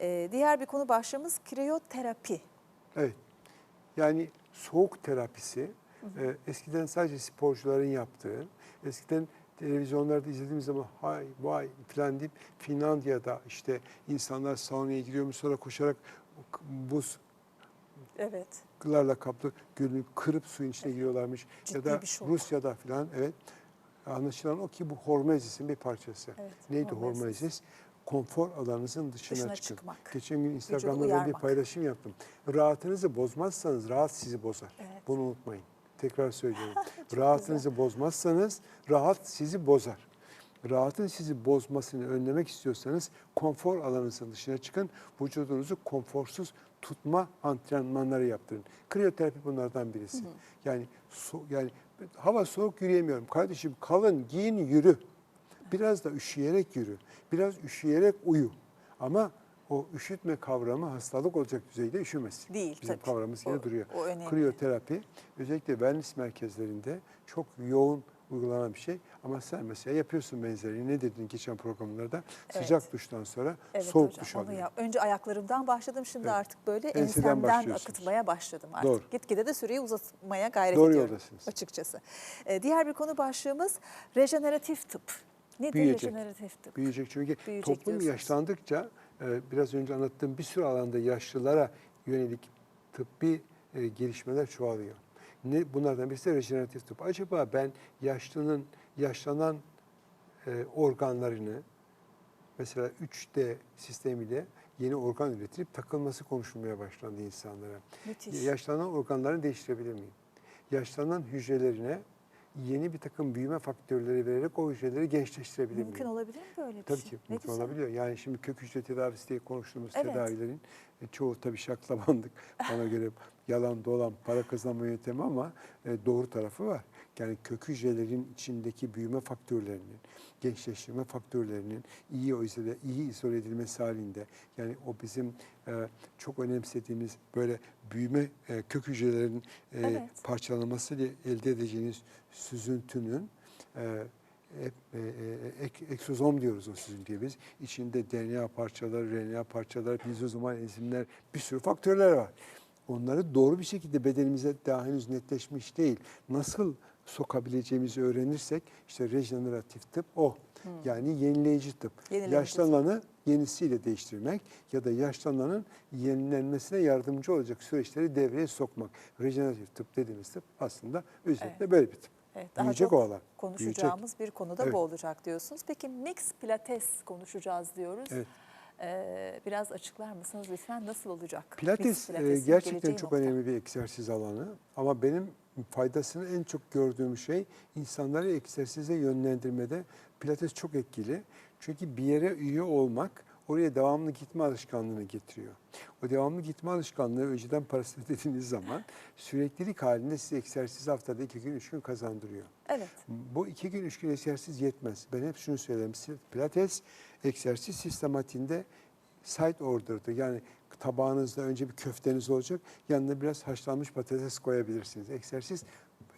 Ee, diğer bir konu başlığımız kriyoterapi. Evet. Yani soğuk terapisi e, eskiden sadece sporcuların yaptığı, eskiden televizyonlarda izlediğimiz zaman hay vay falan deyip Finlandiya'da işte insanlar saunaya giriyormuş sonra koşarak k- Evet. buzlarla kaplı gölü kırıp suyun içine giriyorlarmış. Ciddi ya da. Rusya'da falan evet. Anlaşılan o ki bu hormezis'in bir parçası. Evet, Neydi hormezis. hormezis? Konfor alanınızın dışına, Dışına çıkın. çıkmak. Geçen gün Instagram'da ben bir paylaşım yaptım. Rahatınızı bozmazsanız rahat sizi bozar. Evet. Bunu unutmayın. Tekrar söylüyorum. Rahatınızı bozmazsanız rahat sizi bozar. Rahatın sizi bozmasını önlemek istiyorsanız konfor alanınızın dışına çıkın. Vücudunuzu konforsuz tutma antrenmanları yaptırın. Kriyoterapi bunlardan birisi. Yani so, yani hava soğuk yürüyemiyorum. Kardeşim kalın giyin yürü. Biraz da üşüyerek yürü. Biraz üşüyerek uyu. Ama o üşütme kavramı hastalık olacak düzeyde üşümesin. Değil, Bizim tabii. kavramımız yine duruyor. o önemli. Kriyoterapi özellikle wellness merkezlerinde çok yoğun uygulanan bir şey. Ama sen mesela yapıyorsun benzerini. Ne dedin geçen programlarda? Evet. Sıcak duştan sonra Evet soğuk hocam, duş onu alıyor. yap. Önce ayaklarımdan başladım şimdi Evet. artık böyle Enseden ensemden akıtmaya başladım artık. Doğru. Gitgide de süreyi uzatmaya gayret Doğru ediyorum yoldasınız. açıkçası. Ee, diğer bir konu başlığımız rejeneratif tıp. Nedir Büyüyecek. rejeneratif tıp? Büyüyecek çünkü Büyüyecek toplum diyorsunuz. yaşlandıkça e, biraz önce anlattığım bir sürü alanda yaşlılara yönelik tıbbi e, gelişmeler çoğalıyor. Ne bunlardan birisi rejeneratif tıp. Acaba ben yaşlının yaşlanan e, organlarını mesela 3D sistemiyle yeni organ üretilip takılması konuşulmaya başlandı insanlara. Müthiş. Yaşlanan organlarını değiştirebilir miyim? Yaşlanan hücrelerine yeni bir takım büyüme faktörleri vererek o hücreleri gençleştirebilir? Mümkün olabilir mi böyle bir Tabii şey? ki Ne mümkün güzel. olabiliyor. Yani şimdi kök hücre tedavisi diye konuştuğumuz Evet. tedavilerin e, çoğu tabii şaklabandık bana göre yalan dolan para kazanma yöntemi ama e, doğru tarafı var. Yani kök hücrelerin içindeki büyüme faktörlerinin, gençleştirme faktörlerinin iyi izole, iyi izole edilmesi halinde yani o bizim e, çok önemsediğimiz böyle büyüme e, kök hücrelerin e, Evet. parçalanmasıyla elde edeceğiniz süzüntünün e, hep, e, e, ek, eksozom diyoruz o süzüntüye biz. İçinde DNA parçaları, RNA parçaları, lizozomal enzimler, bir sürü faktörler var. Onları doğru bir şekilde bedenimize daha henüz netleşmiş değil. Nasıl sokabileceğimizi öğrenirsek işte rejeneratif tıp o. Yani yenileyici tıp. Yenileyici Yaşlananı yenisiyle değiştirmek ya da yaşlananın yenilenmesine yardımcı olacak süreçleri devreye sokmak. Rejeneratif tıp dediğimiz tıp aslında özetle Evet. böyle bir tıp. Evet, daha Büyüyecek çok o alan. konuşacağımız bir konu da Evet. bu olacak diyorsunuz. Peki mix pilates konuşacağız diyoruz. Evet. Ee, biraz açıklar mısınız lütfen nasıl olacak? Pilates e, pilatesin gerçekten çok nokta. önemli bir egzersiz alanı ama benim faydasını en çok gördüğüm şey insanları egzersize yönlendirmede pilates çok etkili. Çünkü bir yere üye olmak oraya devamlı gitme alışkanlığını getiriyor. O devamlı gitme alışkanlığı önceden parasını ödediğiniz zaman süreklilik halinde size egzersiz haftada iki gün, üç gün kazandırıyor. Evet. Bu iki gün, üç gün egzersiz yetmez. Ben hep şunu söylerim. Pilates egzersiz sistematiğinde side order'dır. Yani tabağınızda önce bir köfteniz olacak. Yanına biraz haşlanmış patates koyabilirsiniz. Egzersiz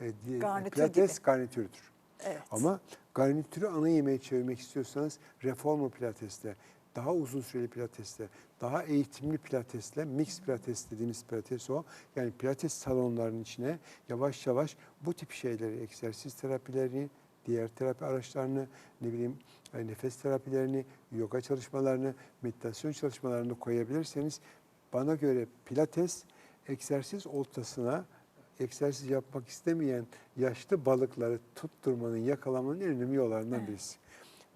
e, Garnitür pilates gibi. garnitürdür. Evet. Ama garnitürü ana yemeğe çevirmek istiyorsanız reformer pilatesle, daha uzun süreli pilatesle, daha eğitimli pilatesle, mix pilates dediğimiz pilates o. Yani pilates salonlarının içine yavaş yavaş bu tip şeyleri, egzersiz terapilerini, diğer terapi araçlarını, ne bileyim e, nefes terapilerini, yoga çalışmalarını, meditasyon çalışmalarını koyabilirseniz bana göre pilates egzersiz oltasına egzersiz yapmak istemeyen yaşlı balıkları tutturmanın, yakalamanın en önemli yollarından Evet. birisi.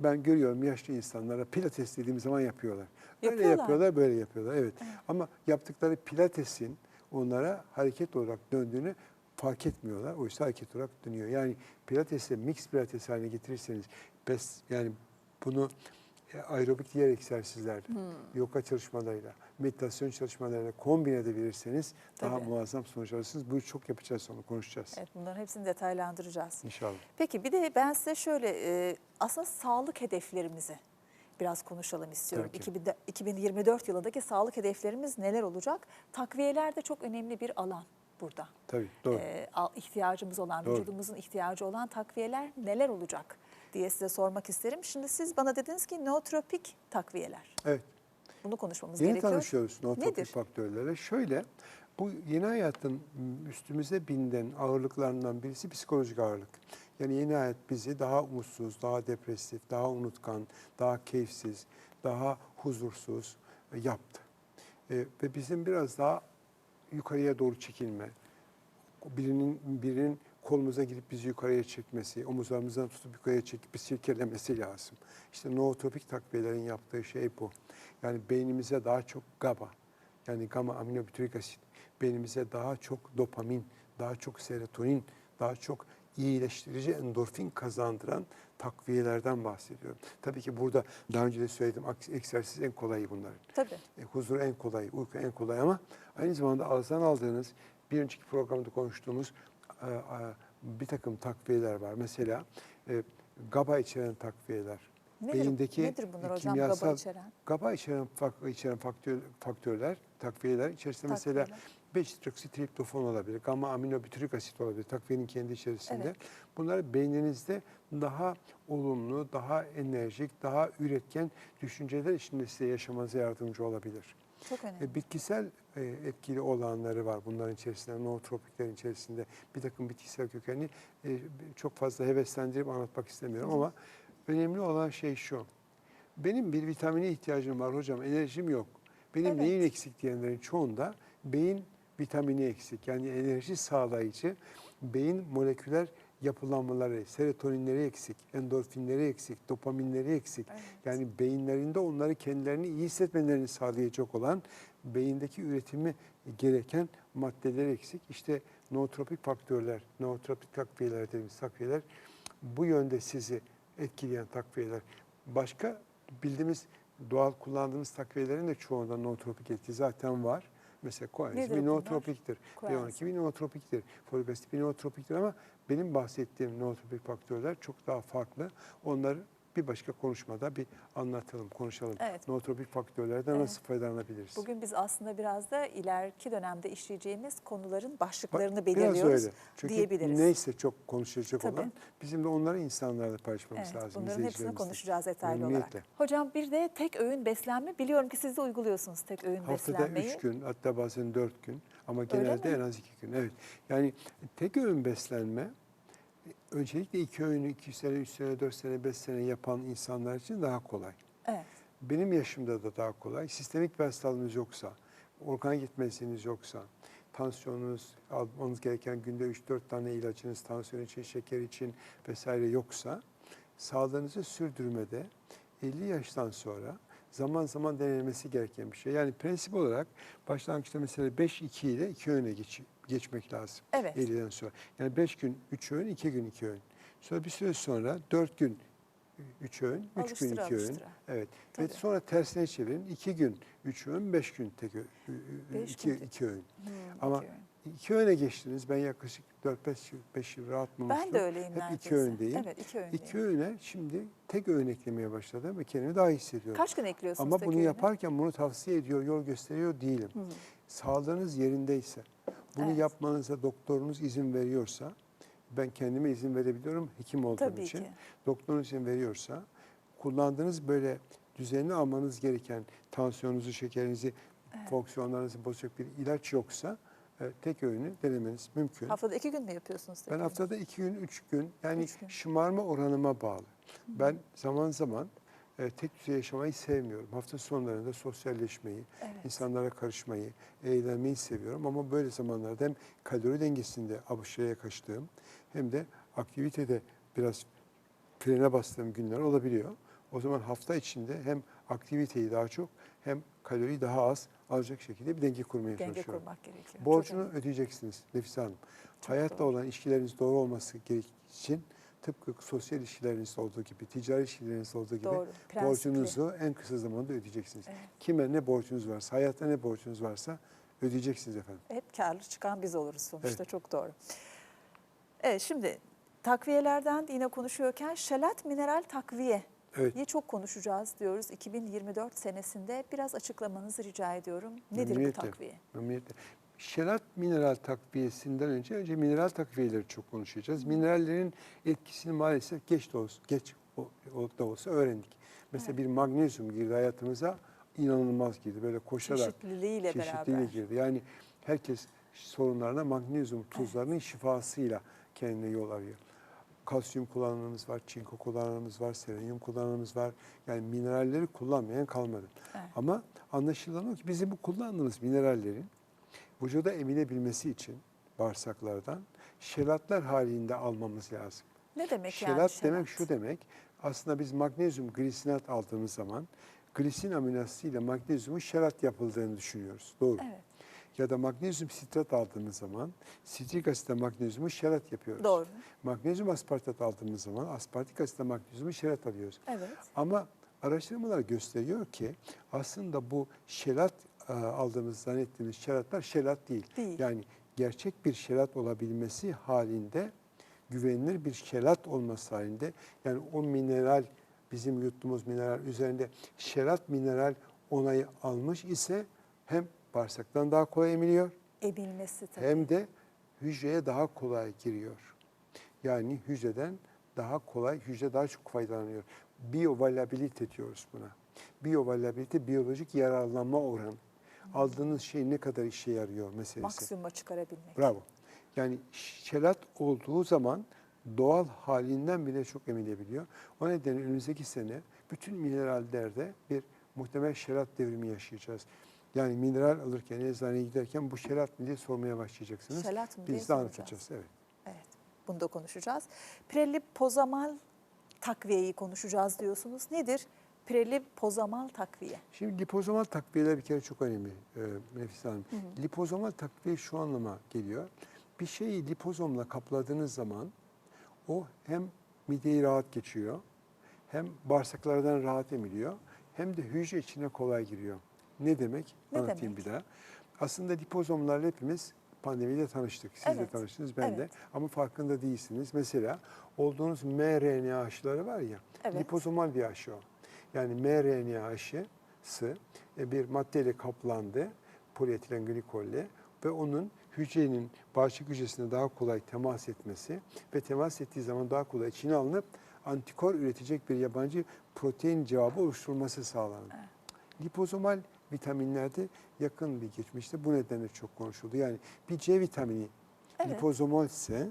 Ben görüyorum yaşlı insanlara pilates dediğim zaman yapıyorlar. Öyle Yapıyorlar. yapıyorlar, böyle yapıyorlar. Evet. Ama yaptıkları pilatesin onlara hareket olarak döndüğünü fark etmiyorlar. Oysa hareket olarak dönüyor. Yani pilatesi mix pilates haline getirirseniz bes, yani bunu e, aerobik diğer egzersizlerle, Hmm. yoga çalışmalarıyla, meditasyon çalışmalarıyla kombine edebilirseniz daha Tabii. muazzam sonuç alırsınız. Bu çok yapacağız sonra konuşacağız Evet bunların hepsini detaylandıracağız. inşallah. Peki bir de ben size şöyle e, aslında sağlık hedeflerimizi biraz konuşalım istiyorum. Tabii ki. 2000 2024 yılındaki sağlık hedeflerimiz neler olacak? Takviyeler de çok önemli bir alan burada. Tabii doğru. Al- ihtiyacımız olan, Doğru. vücudumuzun ihtiyacı olan takviyeler neler olacak diye size sormak isterim. Şimdi siz bana dediniz ki nootropik takviyeler. Evet. Bunu konuşmamız Yeni gerekiyor. tanışıyoruz nootropik Nedir? faktörlerle. Şöyle, bu yeni hayatın üstümüze binden ağırlıklarından birisi psikolojik ağırlık. Yani yeni hayat bizi daha umutsuz, daha depresif, daha unutkan, daha keyifsiz, daha huzursuz e, yaptı. E, ve bizim biraz daha yukarıya doğru çekilme, birinin birinin kolumuza girip bizi yukarıya çekmesi, omuzlarımızdan tutup yukarıya çekip bir silkelemesi lazım. İşte nootropik takviyelerin yaptığı şey bu. Yani beynimize daha çok GABA, yani gamma aminobutyrik asit, beynimize daha çok dopamin, daha çok serotonin, daha çok iyileştirici endorfin kazandıran takviyelerden bahsediyorum. Tabii ki burada daha önce de söyledim egzersiz en kolayı bunlar. Tabii. E, huzur en kolayı, uyku en kolay ama aynı zamanda ağızdan aldığınız bir önceki programda konuştuğumuz e, e, bir takım takviyeler var. Mesela e, GABA içeren takviyeler. Nedir, Beyindeki nedir bunlar hocam kimyasal, GABA içeren? GABA içeren, içeren faktör, faktörler, takviyeler içerisinde takviyeler. mesela 5-hidroksitriptofan olabilir, gamma aminobütürik asit olabilir takviyenin kendi içerisinde. Evet. Bunlar beyninizde daha olumlu, daha enerjik, daha üretken düşünceler içinde size yaşamanıza yardımcı olabilir. Çok önemli. E, bitkisel e, etkili olanları var bunların içerisinde, nootropiklerin içerisinde bir takım bitkisel kökenli e, çok fazla heveslendirip anlatmak istemiyorum ama önemli olan şey şu. Benim bir vitamine ihtiyacım var hocam, enerjim yok. Benim evet. neyin eksik diyenlerin çoğunda beyin vitamini eksik. Yani enerji sağlayıcı beyin moleküler yapılanmaları, serotoninleri eksik, endorfinleri eksik, dopaminleri eksik. Evet. Yani beyinlerinde onları kendilerini iyi hissetmelerini sağlayacak olan beyindeki üretimi gereken maddeler eksik. İşte nootropik faktörler, nootropik takviyeler dediğimiz takviyeler bu yönde sizi etkileyen takviyeler. Başka bildiğimiz doğal kullandığımız takviyelerin de çoğunda nootropik etki zaten var. Mesela Nedir bir nootropiktir. Koenziz. B12 bir nootropiktir. Folik asit bir nootropiktir ama benim bahsettiğim nootropik faktörler çok daha farklı. Onları bir başka konuşmada bir anlatalım, konuşalım. Evet. Nootropik faktörlerden Evet. nasıl faydalanabiliriz? Bugün biz aslında biraz da ileriki dönemde işleyeceğimiz konuların başlıklarını Bak, belirliyoruz Biraz öyle. Çünkü diyebiliriz. neyse çok konuşulacak Tabii. olan bizim de onları insanlarla paylaşmamız Evet, lazım. bunların hepsini konuşacağız detaylı olarak. Hocam bir de tek öğün beslenme. Biliyorum ki siz de uyguluyorsunuz tek öğün Haftada beslenmeyi. üç gün hatta bazen dört gün ama genelde en az iki gün. Evet. Yani tek öğün beslenme öncelikle iki öğünü iki sene, üç sene, dört sene, beş sene yapan insanlar için daha kolay. Evet. Benim yaşımda da daha kolay. Sistemik bir hastalığınız yoksa, organ gitmesiniz yoksa, tansiyonunuz, almanız gereken günde 3-4 tane ilacınız, tansiyon için, şeker için vesaire yoksa, sağlığınızı sürdürmede 50 yaştan sonra zaman zaman denenmesi gereken bir şey. Yani prensip olarak başlangıçta mesela 5-2 ile 2 öğüne geç, geçmek lazım. Evet. 50'den sonra. Yani 5 gün 3 öğün, 2 gün 2 öğün. Sonra bir süre sonra 4 gün 3 öğün, 3 gün 2 Alıştıra öğün. Evet. Tabii. Ve sonra tersine çevirin. 2 gün 3 öğün, 5 gün tek ö- Beş 2 gün tek- 2 öğün. Hmm, Ama iki öğün. 2 öğüne geçtiniz. Ben yaklaşık 4-5 yıl, 5 yıl rahat ben de öyleyim Hep neredeyse. 2 öğündeyim. Evet iki öğündeyim. 2 öğüne şimdi tek öğün eklemeye başladım ve kendimi daha iyi hissediyorum. Kaç gün ekliyorsunuz Ama tek bunu öğüne? yaparken bunu tavsiye ediyor, yol gösteriyor değilim. Hı. Sağlığınız yerindeyse, bunu Evet. yapmanıza doktorunuz izin veriyorsa, ben kendime izin verebiliyorum hekim olduğum Tabii için. ki. Doktorunuz izin veriyorsa, kullandığınız böyle düzenli almanız gereken tansiyonunuzu, şekerinizi, fonksiyonlarınızı bozacak bir ilaç yoksa e, tek öğünü denemeniz mümkün. Haftada iki gün mü yapıyorsunuz Ben haftada iki gün, üç gün yani Üç gün. şımarma oranıma bağlı. Ben zaman zaman e, tek düzey yaşamayı sevmiyorum. Hafta sonlarında sosyalleşmeyi, Evet. insanlara karışmayı, eğlenmeyi seviyorum. Ama böyle zamanlarda hem kalori dengesinde aşağıya kaçtığım hem de aktivitede biraz frene bastığım günler olabiliyor. O zaman hafta içinde hem aktiviteyi daha çok hem kaloriyi daha az alacak şekilde bir denge kurmaya Denge çalışıyorum. kurmak gerekiyor. Çok Borcunu önemli. ödeyeceksiniz Nefise Hanım. Çok Hayatta doğru. olan ilişkileriniz doğru olması için tıpkı sosyal ilişkilerinizde olduğu gibi, ticari ilişkilerinizde olduğu gibi Doğru, prensipli. borcunuzu en kısa zamanda ödeyeceksiniz. Evet. Kime ne borcunuz varsa, hayatta ne borcunuz varsa ödeyeceksiniz efendim. Hep karlı çıkan biz oluruz sonuçta Evet. çok doğru. Evet şimdi takviyelerden yine konuşuyorken şelat mineral takviye Evet. iyi çok konuşacağız diyoruz 2024 senesinde. Biraz açıklamanızı rica ediyorum. Nedir bu takviye? Memnuniyetle. Şelat mineral takviyesinden önce önce mineral takviyeleri çok konuşacağız. Minerallerin etkisini maalesef geç de olsa, geç da olsa öğrendik. Mesela bir magnezyum girdi hayatımıza inanılmaz girdi. Böyle koşarak Çeşitliliğiyle çeşitliliğe beraber. girdi. Yani herkes sorunlarına magnezyum tuzlarının şifasıyla kendine yol arıyor. Kalsiyum kullananımız var, çinko kullananımız var, selenyum kullananımız var. Yani mineralleri kullanmayan kalmadı. Evet. Ama anlaşılan o ki bizim bu kullandığımız minerallerin vücuda emilebilmesi için bağırsaklardan şelatlar halinde almamız lazım. Ne demek Şelat yani demek şu demek. Aslında biz magnezyum glisinat aldığımız zaman glisin amino asidiyle magnezyumun şelat yapıldığını düşünüyoruz. Doğru. Evet. Ya da magnezyum sitrat aldığımız zaman sitrik asitle magnezyumu şerat yapıyoruz. Doğru. Magnezyum aspartat aldığımız zaman aspartik asitle magnezyumu şerat alıyoruz. Evet. Ama araştırmalar gösteriyor ki aslında bu şelat aldığımız zannettiğimiz şeratlar şelat değil. Değil. Yani gerçek bir şelat olabilmesi halinde güvenilir bir şelat olması halinde yani o mineral bizim yuttuğumuz mineral üzerinde şelat mineral onayı almış ise hem bağırsaktan daha kolay emiliyor Emilmesi tabii. hem de hücreye daha kolay giriyor. Yani hücreden daha kolay, hücre daha çok faydalanıyor. Biyovalyabilite diyoruz buna. Biyovalyabilite biyolojik yararlanma oranı. Aldığınız şey ne kadar işe yarıyor meselesi. Maksimuma çıkarabilmek. Bravo. Yani şelat olduğu zaman doğal halinden bile çok emilebiliyor. O nedenle önümüzdeki sene bütün minerallerde bir muhtemel şelat devrimi yaşayacağız. Yani mineral alırken, eczaneye giderken bu şelat mı diye sormaya başlayacaksınız. Şelat mı diye Biz de soracağız. anlatacağız. Evet. Evet. Bunu da konuşacağız. Prelipozamal takviyeyi konuşacağız diyorsunuz. Nedir? Prelipozamal takviye. Şimdi lipozomal takviyeler bir kere çok önemli e, Nefis Hanım. Lipozomal takviye şu anlama geliyor. Bir şeyi lipozomla kapladığınız zaman o hem mideyi rahat geçiyor, hem bağırsaklardan rahat emiliyor, hem de hücre içine kolay giriyor. Ne demek? Ne Anlatayım demek? bir daha. Aslında lipozomlarla hepimiz pandemiyle tanıştık. Siz de Evet, tanıştınız, ben de. evet. Ama farkında değilsiniz. Mesela olduğunuz mRNA aşıları var ya, Evet. lipozomal bir aşı o. Yani mRNA aşısı e, bir maddeyle kaplandı, polietilen glikolle ve onun hücrenin bağışıklık hücresine daha kolay temas etmesi ve temas ettiği zaman daha kolay içine alınıp antikor üretecek bir yabancı protein cevabı oluşturulması sağlandı. Lipozomal vitaminlerde yakın bir geçmişte bu nedenle çok konuşuldu. Yani bir C vitamini Evet. lipozomal ise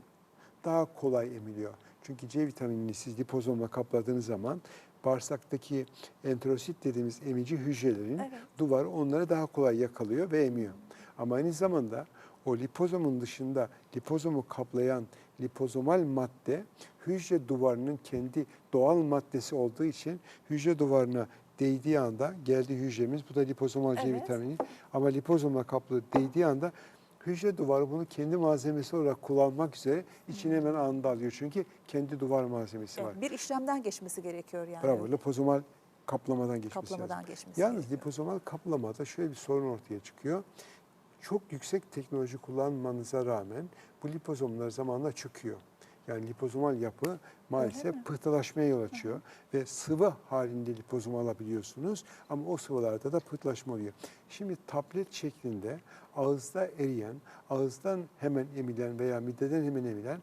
daha kolay emiliyor. Çünkü C vitaminini siz lipozomla kapladığınız zaman bağırsaktaki enterosit dediğimiz emici hücrelerin Evet. duvarı onları daha kolay yakalıyor ve emiyor. Ama aynı zamanda o lipozomun dışında lipozomu kaplayan lipozomal madde hücre duvarının kendi doğal maddesi olduğu için hücre duvarına değdiği anda geldi hücremiz bu da lipozomal C Evet. vitamini ama lipozomla kaplı değdiği anda hücre duvarı bunu kendi malzemesi olarak kullanmak üzere içine hemen anında alıyor. Çünkü kendi duvar malzemesi var. Evet, bir işlemden geçmesi gerekiyor yani. Bravo. Lipozomal kaplamadan geçmesi Kaplamadan lazım. geçmesi Yalnız gerekiyor. lipozomal kaplamada şöyle bir sorun ortaya çıkıyor. Çok yüksek teknoloji kullanmanıza rağmen bu lipozomlar zamanla çöküyor. Yani lipozomal yapı maalesef pıhtılaşmaya yol açıyor ve sıvı halinde lipozom alabiliyorsunuz ama o sıvılarda da pıhtılaşma oluyor. Şimdi tablet şeklinde ağızda eriyen, ağızdan hemen emilen veya mideden hemen emilen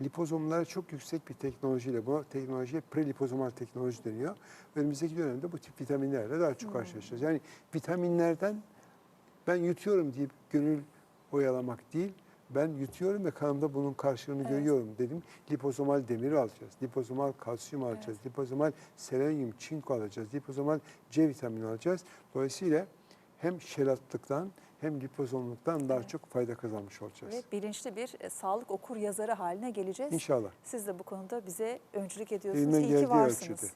lipozomlara çok yüksek bir teknolojiyle, bu teknolojiye prelipozomal teknoloji deniyor. Önümüzdeki dönemde bu tip vitaminlerle daha çok karşılaşacağız. Yani vitaminlerden ben yutuyorum deyip gönül oyalamak değil, ben yutuyorum ve kanımda bunun karşılığını Evet. görüyorum dedim. Lipozomal demir alacağız, lipozomal kalsiyum alacağız, lipozomal selenyum, çinko alacağız, lipozomal C vitamini alacağız. Dolayısıyla hem şelatlıktan hem lipozomluktan daha Evet. çok fayda kazanmış olacağız. Ve bilinçli bir e, sağlık okur yazarı haline geleceğiz. İnşallah. Siz de bu konuda bize öncülük ediyorsunuz. Elimden İyi ki varsınız. ölçüde.